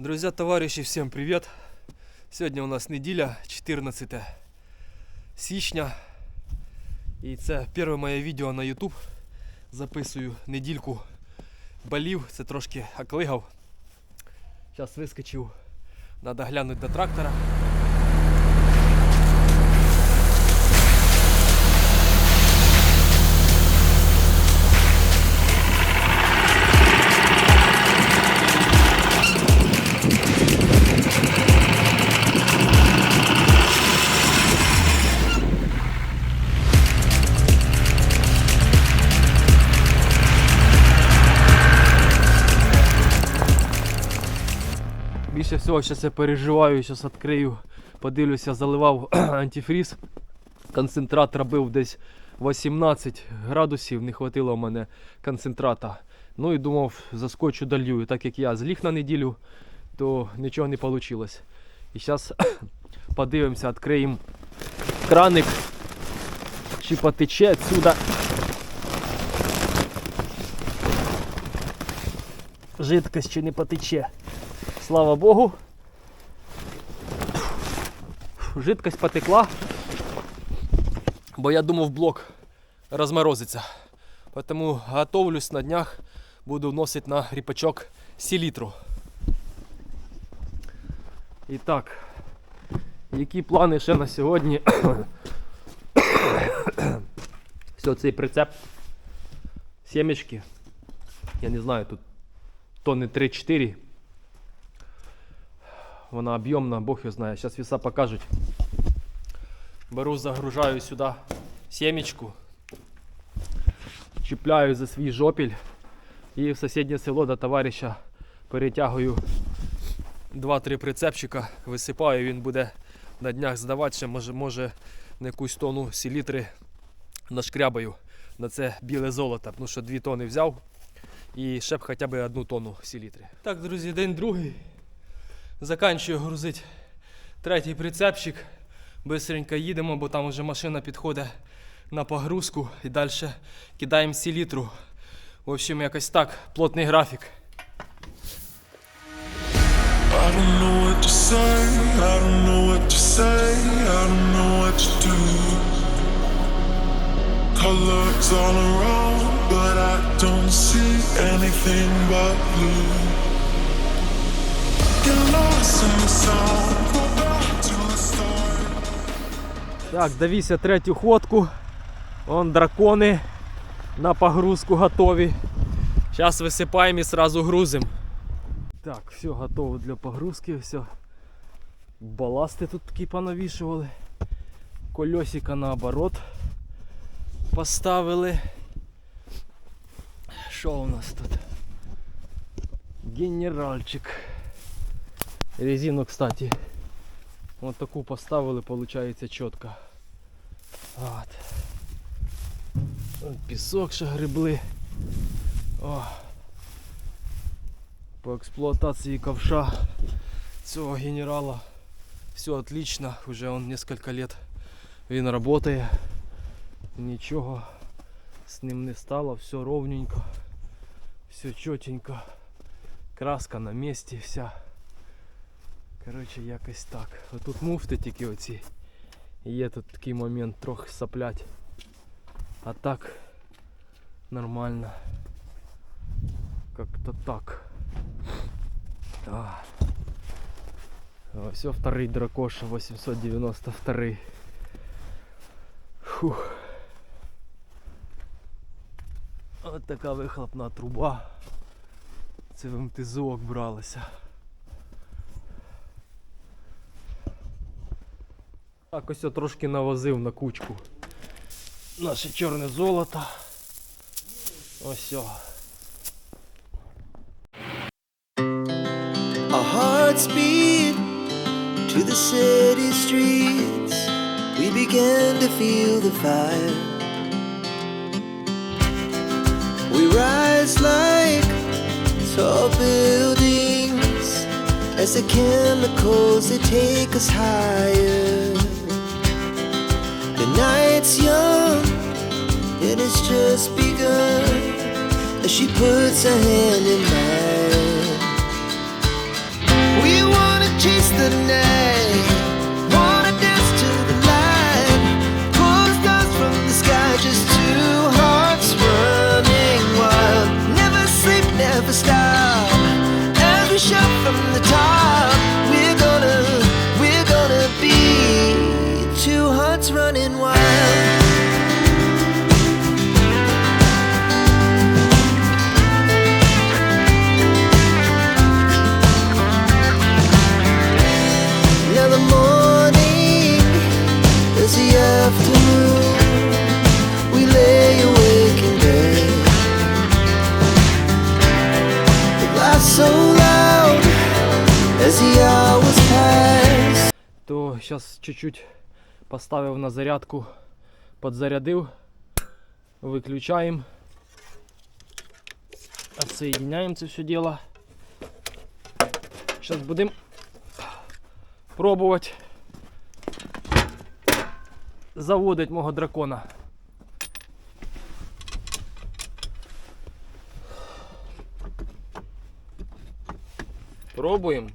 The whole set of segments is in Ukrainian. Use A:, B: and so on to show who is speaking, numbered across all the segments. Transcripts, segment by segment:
A: Друзья, товарищи, всем привет! Сьогодні у нас неділя, 14 січня. І це перше моє відео на YouTube. Записую недільку болів, це трошки оклигав. Зараз вискочив, треба глянути до трактора. Більше всього зараз я переживаю, зараз відкрию, подивлюся, заливав антифріз. Концентрат робив десь 18 градусів, не хватило в мене концентрата. Ну і думав, заскочу долью. І так як я зліг на неділю, то нічого не вийшло. І зараз подивимося, відкриємо краник, чи потече отсюда. Жидкость чи не потече. Слава Богу. Жидкость потекла. Бо я думав блок розморозиться. Тому готовлюсь на днях, буду вносити на ріпачок селітру. І так, які плани ще на сьогодні? Все, цей прицеп. Сімечки. Я не знаю, тут тонни 3-4. Вона об'ємна, Бог його знає. Зараз віса покажуть. Беру, загружаю сюди сімечку. Чіпляю за свій жопіль і в сусіднє село до товариша перетягую 2-3 прицепчика, висипаю, він буде на днях здавати, ще може, може на якусь тонну селітри нашкрябаю на це біле золото, тому що 2 тони взяв і ще б хоча б одну тонну селітри. Так, друзі, день другий. Заканчую грузити третій прицепчик. Бистренько їдемо, бо там вже машина підходить на погрузку і далі кидаємо селітру. В общем, якось так, плотний графік.
B: Colors all around, but I don't see anything but blue.
A: Так, довівся третю ходку. Вон дракони на погрузку готові. Зараз висипаємо і одразу грузимо. Так, все готово для погрузки, все. Баласти тут такі понавішували. Кольосика наоборот поставили. Що у нас тут? Генеральчик. Резину, кстати. Вот таку поставили, получається чітко. От. Пісок ще. О. По експлуатації ковша цього генерала все отлично. Уже он несколько лет він работає. Нічого з ним не стало, все ровненько, все чотенько. Краска на місці вся. Коротше, якось так. Отут муфти тільки оці. Є тут такий момент трохи соплять. А так нормально. Как-то так. А. Все, второй дракоша 892. Фух. От така вихлопна труба. Це в МТЗок бралося. Так ось я трошки навозив на кучку. Наше чорне золото. Ось. о.
C: Our hearts beat to the city streets. We began to feel the fire. We rise like tall buildings as the chemicals they take us higher. Begun as she puts her hand in mine. We wanna chase the night. Wanna dance to the light. Pull the stars from the sky, just two hearts running wild. Never sleep, never stop.
A: Зараз чуть-чуть поставив на зарядку, подзарядив, виключаємо, отсоединяємо це все діло. Зараз будемо пробувати заводити мого дракона. Пробуємо.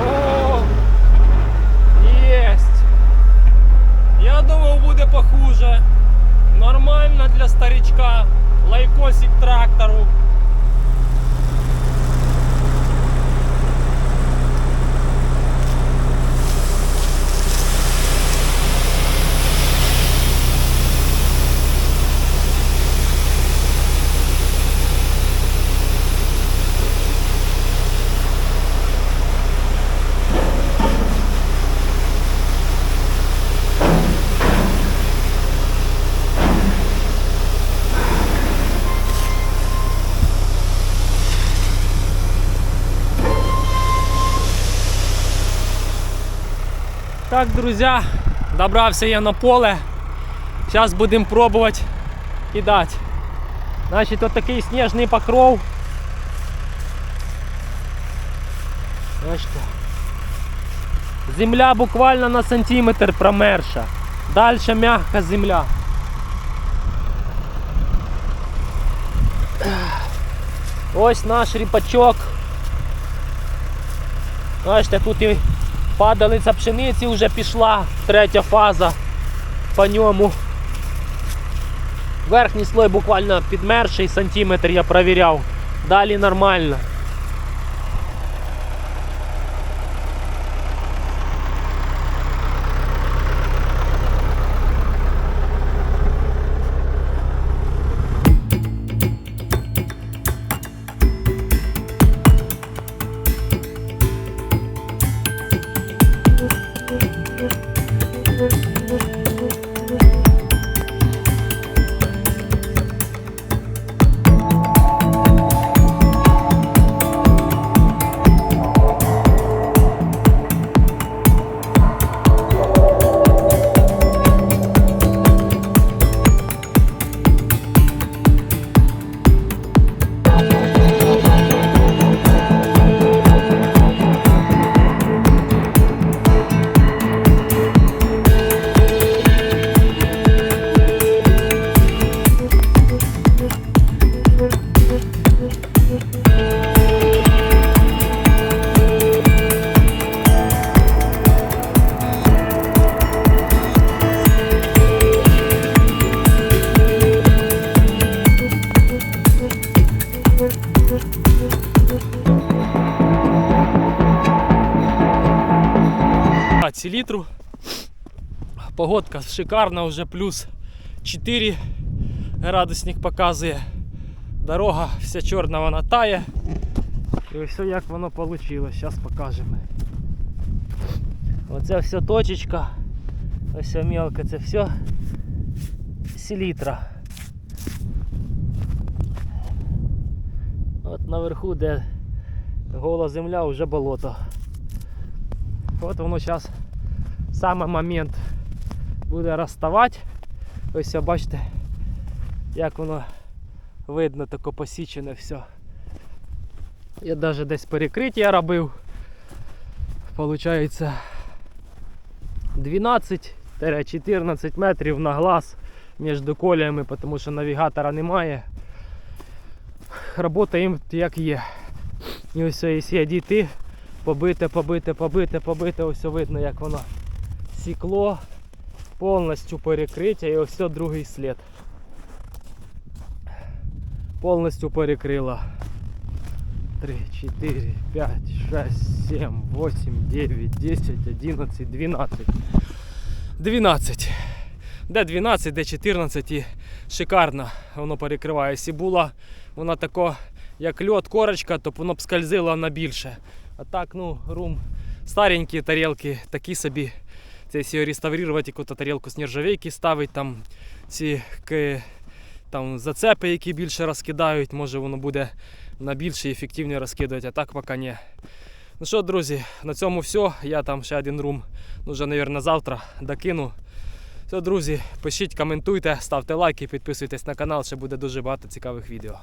A: О, Єсть! Я думав буде похуже. Нормально для старичка. Лайкосик трактору. Так, друзі, добрався я на поле. Зараз будемо пробувати кидати. Значить, от такий сніжний покров. Бачите. Земля буквально на сантиметр промерша. Далі м'яка земля. Ось наш ріпачок. Бачите, тут і падалиця пшениці вже пішла, третя фаза по ньому. Верхній слой буквально підмерший сантиметр я провіряв. Далі нормально. Селітру. Погодка шикарна, вже плюс 4 градусник показує. Дорога вся чорна вона тає. І ось як воно вийшло, зараз покажемо. Оце все точечка. Ось мелко, це все селітра. От наверху, де гола земля, вже болото. От воно зараз саме момент буде розставати. Ось бачите, як воно видно, таке посічене все. Я навіть десь перекриття робив. Получається 12-14 метрів на глаз між коліями, тому що навігатора немає. Робота їм як є. І ось я дійти, побите, побите, побите, побите, ось видно, як воно сікло, повністю перекриття і ось другий слід. Повністю перекрила. 3, 4, 5, 6, 7, 8, 9, 10, 11, 12. 12. Де 12, де 14 і шикарно воно перекриває. Якщо була вона тако, як льот, корочка, то воно б скользило на більше. А так, ну, рум, старенькі тарілки, такі собі. Це якщо реставрувати якусь тарілку з нержавейки ставить, там ці там зацепи, які більше розкидають, може воно буде на більше і ефективніше розкидувати, а так поки ні. Ну що, друзі, на цьому все. Я там ще один рум, ну вже, мабуть, завтра докину. Все, друзі, пишіть, коментуйте, ставте лайки, підписуйтесь на канал, ще буде дуже багато цікавих відео.